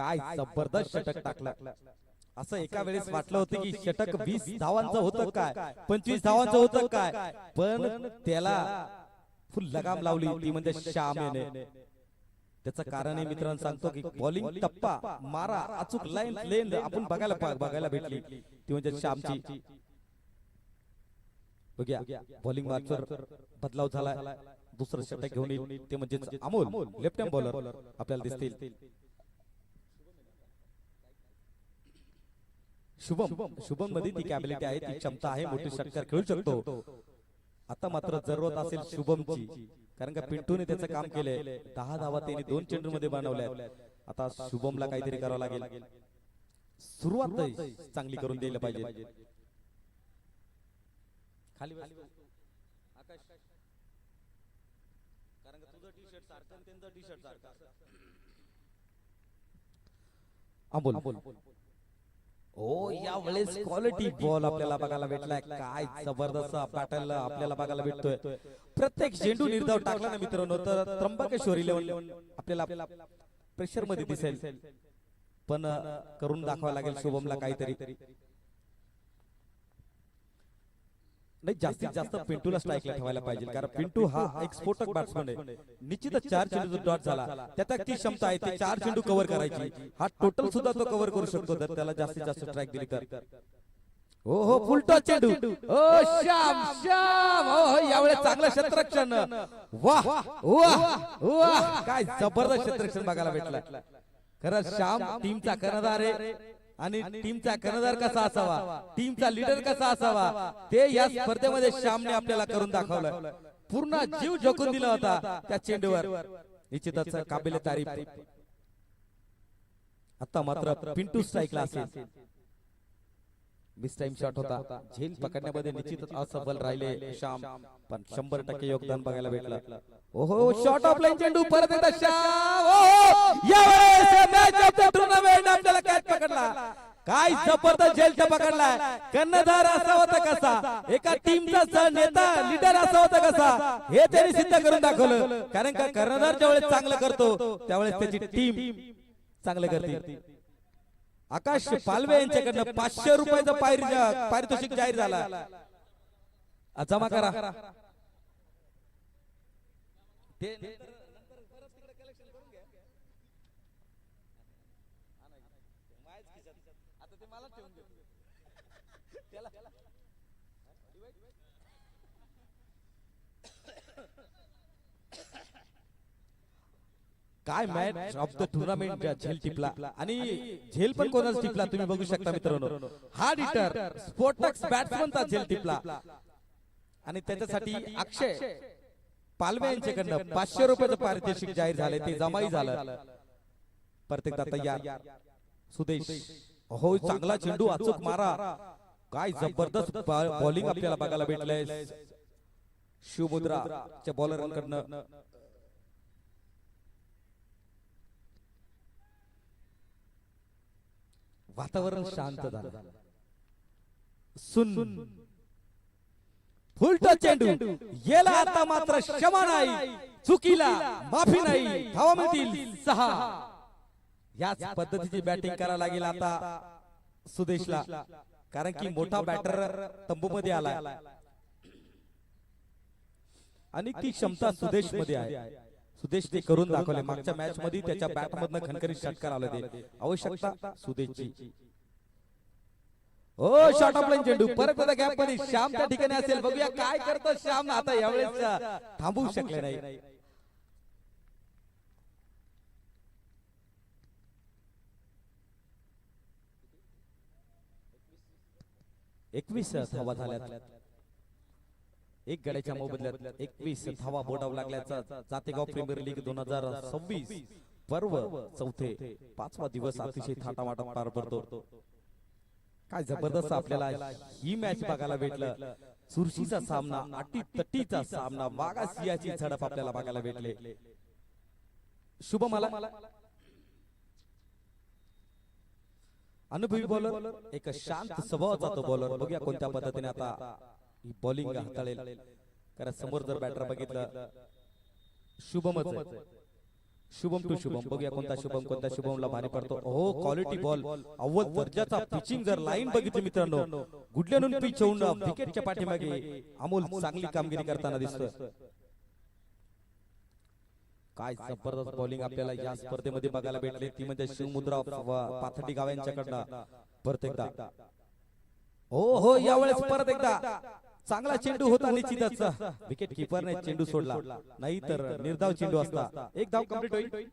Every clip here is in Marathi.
काय जबरदस्त षटक टाकलं. असं एका वेळेस वाटलं होतं की षटक वीस धावांचं होतं काय? पंचवीस धावांचं होतं काय? पण त्याला फुल लगाम लावली ती म्हणजे श्याम याने. त्याचं कारण आहे मित्रांनो सांगतो की बॉलिंग टप्पा मारा अचूक लाईन लेन आपण बघायला बघायला भेटली. ती म्हणजे श्यामची. बघूया. बॉलिंग मार्चवर बदलाव झाला दुसरं षटक घेऊन येईल. ते म्हणजे अमोल. लेफ्ट हँड बॉलर आपल्याला दिसतील. शुभम शुभममध्ये ती कॅबिलिटी आहे ती क्षमता आहे मोठी षटकार खेळू शकतो. आता मात्र जरूरत असेल शुभमची. कारण का पिंटूने त्याचं काम केलंय. दहा धावा त्यांनी दोन चेंडू मध्ये बनवल्या आता शुभमला काहीतरी करावं लागेल. सुरुवात चांगली करून द्यायला पाहिजे. खाली बस. आकाश. कारण का तुझं टी शर्ट सारखं आणि त्यांचं टी शर्ट सारखं अमोल. हो या वेळेस क्वालिटी बॉल आपल्याला बघायला भेटलाय. काय जबरदस्त पॅटर्न आपल्याला बघायला भेटतोय. प्रत्येक झेंडू निर्धाव टाकला ना मित्रांनो तर त्र्यंबकेश्वरी लेवल आपल्याला प्रेशरमध्ये दिसेल. पण करून दाखवावं लागेल शुभमला काहीतरी. नाही जास्तीत जास्त पिंटूला स्ट्राईकला ठेवायला पाहिजे. कारण पिंटू हा एक स्फोटक बॅट्समन आहे निश्चितच चार चेंडू डॉट झाला. त्यात ती क्षमता आहे ते चार चेंडू कव्हर करायची. हा टोटल सुद्धा तो कव्हर करू शकतो जर त्याला जास्तीत जास्त स्ट्राईक दिली तर. हो हो फुल टॉस चेंडू. ओ श्याम श्याम हो हो यावेळेस चांगलं क्षेत्ररक्षण. वाह वाह वाह काय जबरदस्त क्षेत्ररक्षण बघायला भेटलं. खरं श्याम टीमचा कर्णधार आहे. आणि टीमचा कर्णधार कसा असावा? टीमचा लीडर कसा असावा? ते या स्पर्धेमध्ये श्यामने आपल्याला करून दाखवलं पूर्ण जीव झोकून दिला होता त्या चेंडूवर. निश्चितच काबिल तारीफ. आता मात्र पिंटू स्ट्राईकला असेल. मिस टाइम शॉट होता. झेल पकडण्यामध्ये निश्चितच असफल राहिले श्याम. पण शंभर टक्के योगदान बघायला भेटलं. ओहो शॉट ऑफ लाईन चेंडू परत यावेळेस टुर्नामेंट आपल्याला काय पकडला. काय जबरदस्त झेल पकडलाय कर्णधार असा होता कसा. एका टीमचा नेता लीडर असा होता कसा. हे त्यांनी सिद्ध करून दाखवलं. कारण का कर्णधार ज्यावेळेस चांगलं करतो त्यावेळेस त्याची टीम चांगलं करते. आकाश पालवे यांच्याकडनं पाचशे रुपयाचा पारि- पारितोषिक जाहीर झाला. जमा करा. ते काय मॅच ऑफ द टुर्नामेंट झेल टिपला. आणि झेल पण कोणाच टिपला तुम्ही बघू शकता मित्रांनो. हा डिटर स्पोर्टक्स बॅट्समनचा झेल टिपला. आणि त्याच्यासाठी अक्षय. पालवे यांच्याकडनं पाचशे रुपयाचं पारितोषिक जाहीर झाले ते जमाई झालं. प्रत्येक तयार सुदेश हो चांगला चेंडू अचूक मारा. काय जबरदस्त बॉलिंग आपल्याला बघायला भेटलंय शिवमुद्राच्या बॉलरांकडनं. वातावरण शांत झालं. सुन. फुलटो चेंडू. येला आता मात्र क्षमा नाही. चुकीला माफी नाही. धावा मिळतील सहा. याच पद्धतीची बॅटिंग करायला लागेल आता सुदेशला. कारण की मोठा बॅटर तंबू मध्ये आला आणि ती क्षमता सुदेशमध्ये आहे. सुदेश ते करून दाखवले मागच्या मॅच मध्ये त्याच्या बॅट मधनं खनखरीत षटकार आलं ते आवश्यकता सुदेशची. ओ शॉर्ट ऑफ लाईन चेंडू. परत एकदा गॅपमध्ये श्याम त्या ठिकाणी असेल. बघूया काय करतो श्याम आता यावेळेस थांबवू शकले नाही. एकवीस धावा झाल्यात. एक गड्याच्या मोबदल्यात एकवीस धावा बोटावं लागल्याचा जातेगाव प्रीमियर लीग दोन हजार सव्वीस. पर्व चौथे. पाचवा दिवस अतिशय थाटामाटात पार पडतो. काय जबरदस्त आपल्याला ही मॅच बघायला भेटलं. चुरशीचा सामना अटी तटीचा सामना वागा सियाची झडप आपल्याला बघायला भेटले. शुभ मला अनुभवी बॉलर एक शांत स्वभावाचा तो बॉलर बघूया कोणत्या पद्धतीने आता ही बॉलिंग हाताळेल. कारण समोर जर बॅटर बघितलं. शुभमच. शुभम टू शुभम बघूया कोणता शुभम कोणता शुभमला भारी पडतो. हो क्वालिटी बॉल अव्वल दर्जाचा पिचिंग जर लाईन बघितली मित्रांनो गुडल्यानून पिच होऊन विकेटच्या पाठीमागे अमोल चांगली कामगिरी करताना दिसतोय. काय जबरदस्त बॉलिंग आपल्याला या स्पर्धेमध्ये बघायला भेटले. ती म्हणजे शिवमुद्रा पाथर्डी गाव यांच्याकडनं परत एकदा. हो हो यावेळेस परत एकदा. चांगला चेंडू होता निश्चितच. विकेट किपरने चेंडू सोडला. नाही तर निर्धाव चेंडू असता. एक धाव कंप्लीट होईल.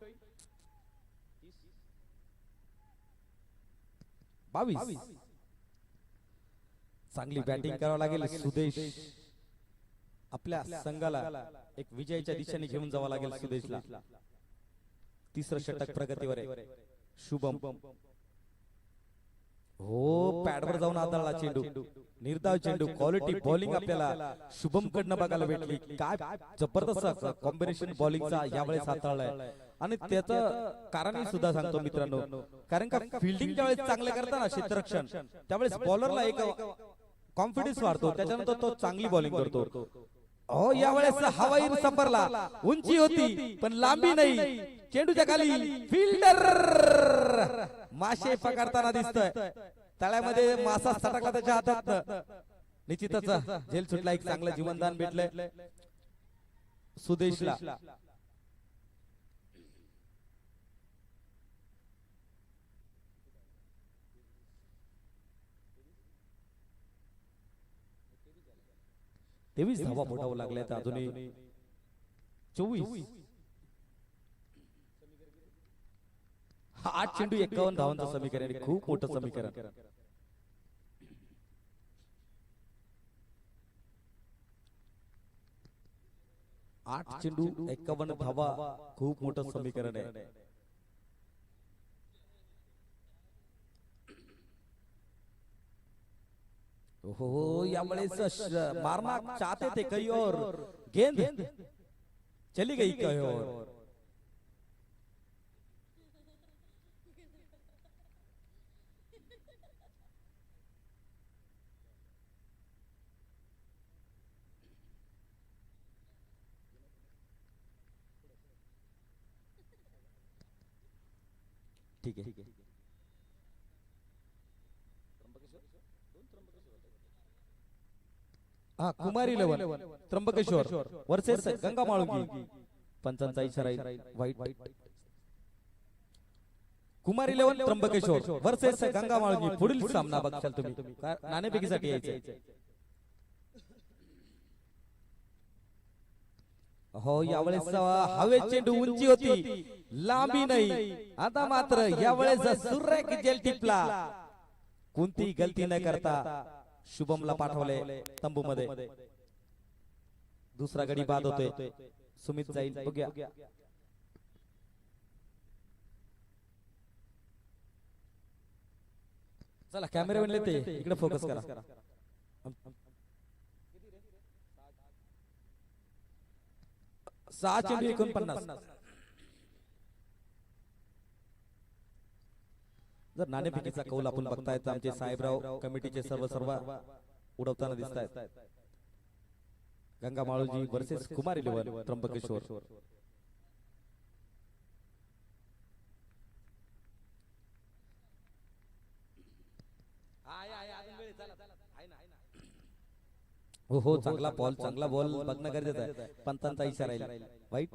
बावीस. चांगली बॅटिंग करावं लागेल सुदेश. आपल्या संघाला एक विजयाच्या दिशेने घेऊन जावं लागेल सुदेशला. तिसरं षटक प्रगतीवर आहे. शुभम. हो पॅडवर जाऊन आदळला चेंडू. निर्धाव चेंडू. क्वालिटी बॉलिंग आपल्याला शुभम कडनं बघायला भेटली. काय जबरदस्त कॉम्बिनेशन बॉलिंगचा यावेळेस हाताळलाय. आणि त्याचं कारणही सुद्धा सांगतो मित्रांनो. कारण का फिल्डिंग ज्यावेळेस चांगलं करताना क्षेत्ररक्षण त्यावेळेस बॉलरला एक कॉन्फिडन्स वाढतो. त्याच्यानंतर तो चांगली बॉलिंग करतो. हो यावेळेस हवाई सफरला. उंची होती पण लांबी नाही. चेंडूच्या खाली फिल्डर. मासे पकडताना दिसतोय. तळ्यामध्ये मासा सटकला त्याच्या हातात. निश्चितच जेल सुटला एक चांगलं जीवनदान भेटलंय. सुदेशला. तेवीस धावा बोटावं लागल्या अजूनही. चोवीस. हा आठ चेंडू एकावन्न धावांचं समीकरण आहे. खूप मोठं समीकरण. आठ चेंडू एकावन्न धावा खूप मोठं समीकरण आहे. हो यावेळेस श- मारना चाहते थे कहीं और गेंद. चली गई कहीं और हा कुमारी इलेवन त्र्यंबकेश्वर वर्सेस गंगा माळुंगी पंचांचा इशारा. वाईट. कुमार इलेवन त्र्यंबकेश्वर. वर्सेस गंगा माळुंगी पुढील सामना बघशाल तुम्ही. नाणेफेकीसाठी यायचे. हो यावेळेस हवे चेंडू उंची होती. लांबी नाही. आता मात्र यावेळेस सुरेख जेल टिपला कोणती गलती न करता शुभमला पाठवले तंबू मध्ये दुसरा गडी बाद होतोय. सुमित जाईल. बघूया. चला कॅमेरा म्हणले ते इकडे फोकस करा. सहा चेंडू एकोणपन्नास. जर नाणेफेकीचा कौल आपण बघतायत आमचे साहेबराव कमिटीचे सर्व सर्व उडवताना दिसत आहेत गंगा माळूजी वर्सेस कुमार इलेवन त्र्यंबकेश्वर. हो हो चांगला बॉल चांगला बॉल बघणं गरजेचं आहे. पंतांचा इशारा येईल. वाईट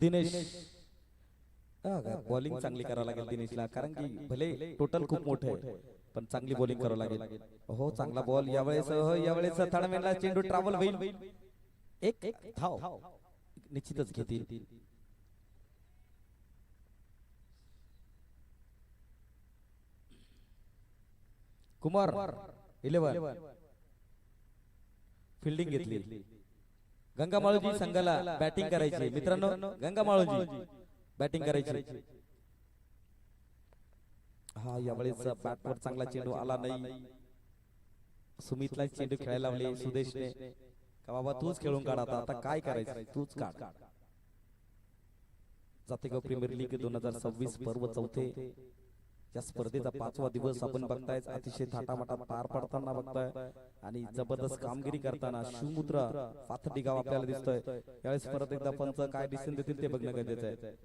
दिनेश. बॉलिंग चांगली करावं लागेल दिनेशला कारण की भले टोटल खूप मोठं आहे पण चांगली बॉलिंग करावं लागेल. हो चांगला बॉल यावेळेस हो यावेळेस थर्ड चेंडू ट्रॅव्हल होईल. एक एक धाव. निश्चितच घेतील. कुमार इलेव्हन फिल्डिंग घेतली. गंगा माळोजी संघाला बॅटिंग करायची. मित्रांनो गंगा माळोजी बॅटिंग करायची. हा यावेळेस बॅटवर चांगला चेंडू आला नाही. सुमितला चेंडू खेळायला लावले सुदेशने. का बाबा तूच खेळून काढ आता. आता. काय करायचं? तूच काढ. जातेगाव प्रीमियर लीग दोन हजार सव्वीस पर्व चौथे. या स्पर्धेचा पाचवा दिवस आपण बघताय अतिशय थाटामाटात पार पडताना बघताय. आणि जबरदस्त कामगिरी करताना शिवमुद्रा पाथर्डी गाव आपल्याला दिसतोय. यावेळेस परत एकदा पंच काय डिसिजन देतील ते बघणं गरजेचं आहे.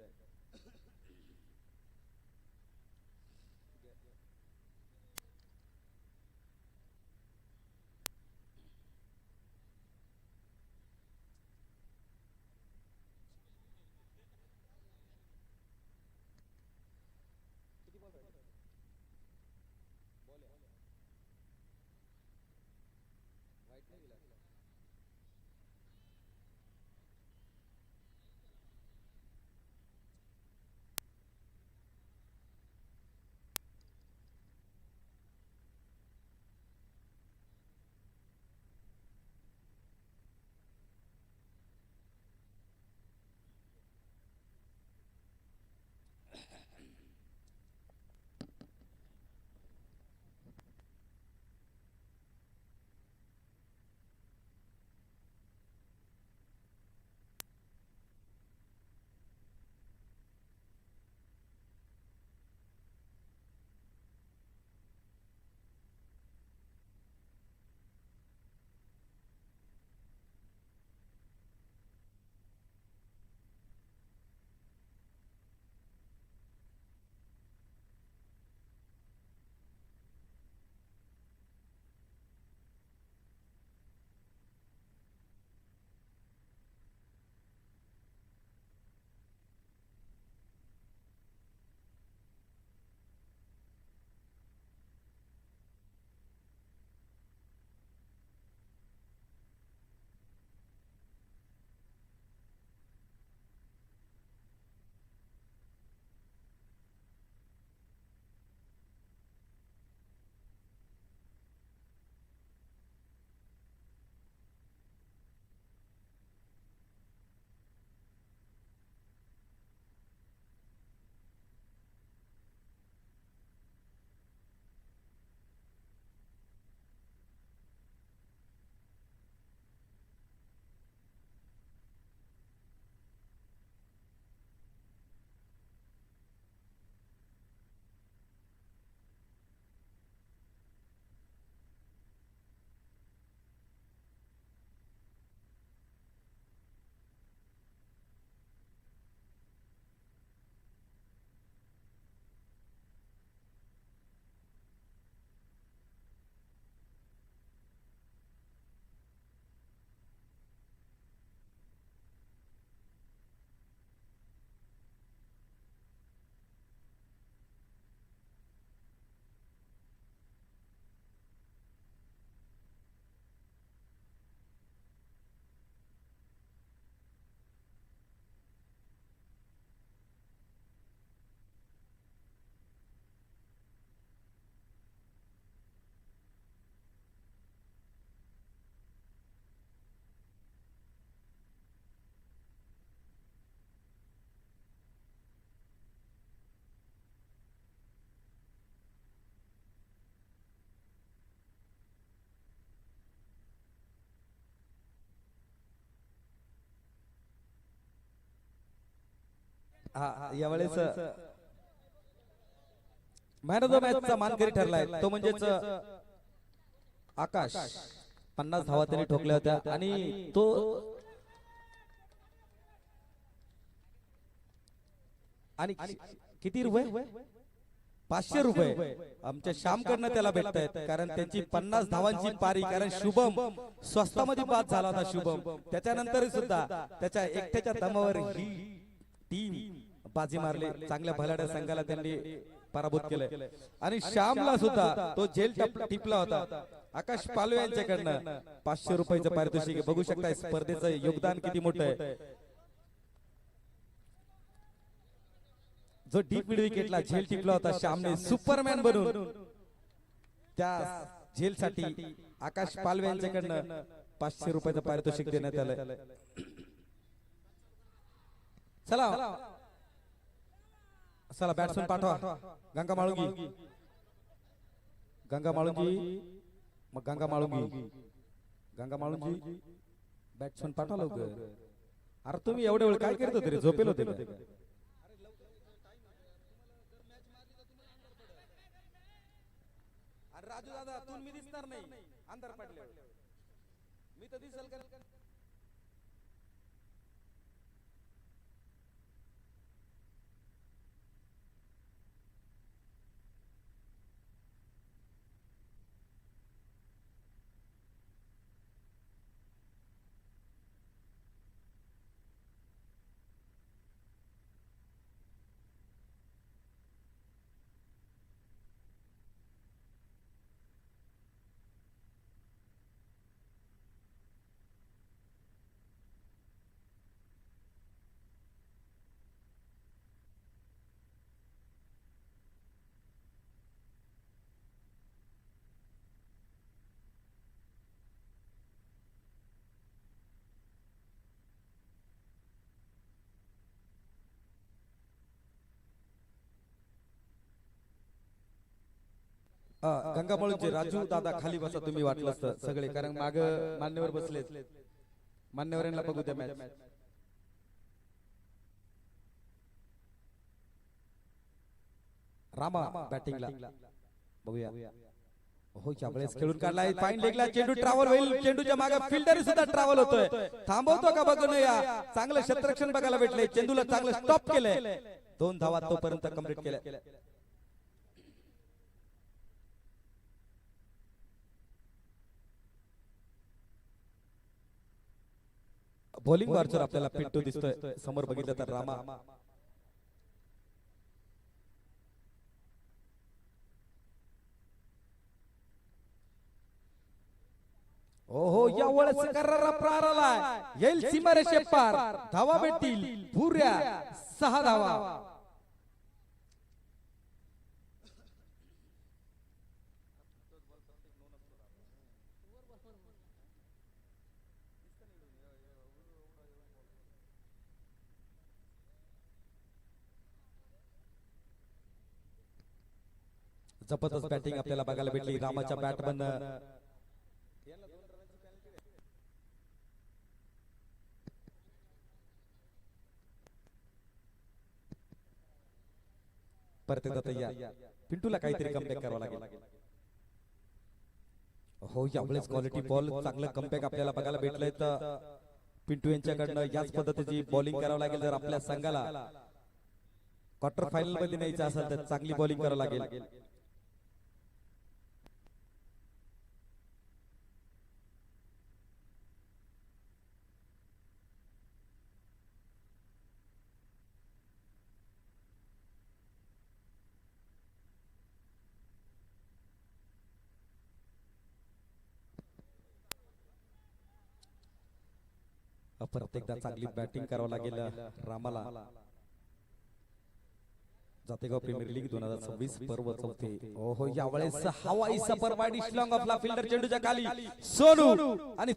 हा यावेळेस मॅन ऑफ द मॅचचा मानकरी ठरलाय. तो म्हणजेच आकाश. पन्नास धावा त्यांनी ठोकल्या होत्या. आणि तो आणि किती रुपये? पाचशे रुपये. आमच्या श्यामकडनं त्याला भेटत आहेत कारण त्यांची पन्नास धावांची पारी. कारण शुभम स्वस्तामध्ये बाद झाला होता शुभम. त्याच्यानंतर सुद्धा त्याच्या एकट्याच्या दमावर ही टीम बाजी मारली चांगल्या भलाड्या संघाला त्यांनी पराभूत केलंय आणि श्यामला सुद्धा तो जेल टप- टिपला होता. आकाश पालवे यांच्याकडनं पाचशे रुपयाचं पारितोषिक. बघू शकता स्पर्धेचं योगदान किती मोठं आहे. जो डीप मिड विकेटला झेल टिपला होता श्यामने सुपरमॅन बनून. त्या झेलसाठी आकाश पालवे यांच्याकडनं पाचशे रुपयाचं पारितोषिक देण्यात आलं चला. चला. बॅट्समन पाठवा. गंगा माळुंगी. गंगा माळुंगी. मग गंगा माळुंगी. गंगा माळुंगी. बॅट्समन पाठवा लवकर. अरे तुम्ही एवढे वेळ काय करत होते? रे झोपेल होते राजू दादा तू मी दिसणार नाही. अंधार पडले मी तर दिसल का गंगा माळुंचे राजू दादा खाली बसा तुम्ही वाटलं असतं. सगळे कारण माग मान्यवर बसलेत. मान्यवरांना बघू द्या मॅच रामा बॅटिंगला बघूया. हो वेळेस खेळून काढलाय फाईन लेगला चेंडू ट्रॅव्हल होईल. चेंडूच्या मागे फिल्डर सुद्धा ट्रॅव्हल होतोय. थांबवतो का बघून या. चांगलं क्षेत्ररक्षण बघायला भेटलंय. चेंडूला चांगलं स्टॉप केलंय. दोन धावा तोपर्यंत कंप्लीट केल्या. बॉलिंग वरचर आपल्याला पिंटू दिसतोय. समोर बघितलं तर रामा. ओहो या वेळेस करारा प्रार आलाय येईल सीमारेषे पार धावा भेटतील. पुऱ्या सहा धावा. जबरदस्त बॅटिंग आपल्याला बघायला भेटली. रामाच्या बॅट परत एकदा तयार पिंटूला काहीतरी कमबॅक करावं लागेल. हो यावेळेस क्वालिटी बॉल चांगलं कमबॅक आपल्याला बघायला भेटलंय तर पिंटू यांच्याकडनं याच पद्धतीची बॉलिंग करावं लागेल जर आपल्या संघाला. क्वार्टर फायनलमध्ये न्यायचं असेल तर चांगली बॉलिंग करावं लागेल. परत एकदा चांगली बॅटिंग करावं लागेल रामाला. जातेगाव प्रीमियर लीग दोन हजार सव्वीस पर्व चौथे. ओहो यावेळेस हवाई सफर वाडी शिलांग आपला फिल्डर चेंडूच्या खाली. सोनू. आणि